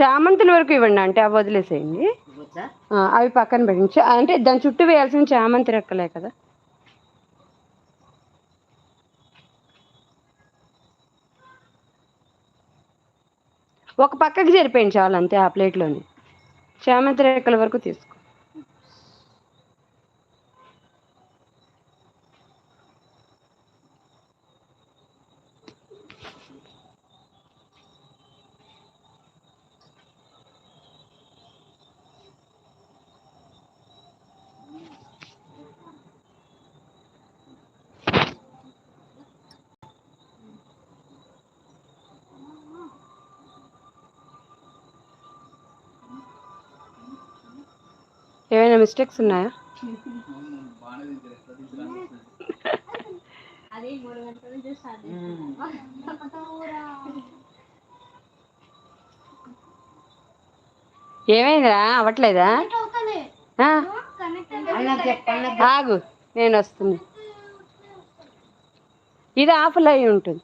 చామంతుల వరకు ఇవ్వండి అంటే అవి వదిలేసేయండి. అవి పక్కన పెట్టండి. అంటే దాని చుట్టూ వేయాల్సిన చామంతి రెక్కలే కదా. ఒక పక్కకి జరిపోయింది చాలు అంతే ఆ ప్లేట్లోని. చామంతి రెక్కల వరకు తీసుకో. ఏమైనా మిస్టేక్స్ ఉన్నాయా? ఏమైందా అవ్వట్లేదా? ఆగు నేను వస్తుంది ఇది ఆఫ్లో అయి ఉంటుంది.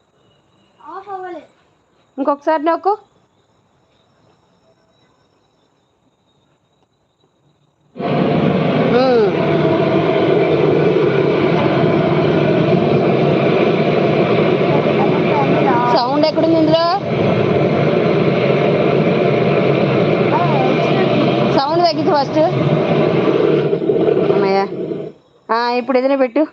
ఇంకొకసారి నాకు ఫస్ట్. అమ్మయ్యా. ఇప్పుడు ఏదైనా పెట్టు.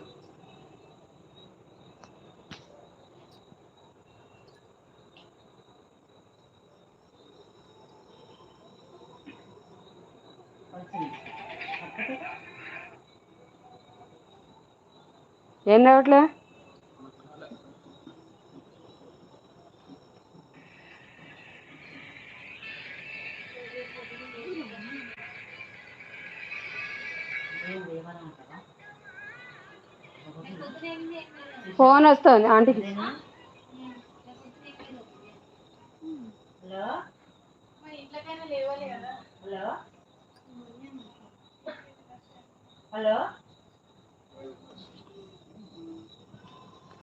ఏం రావట్లే? ఫోన్ వస్తుంది ఆంటీకి. హలో? హలో? హలో?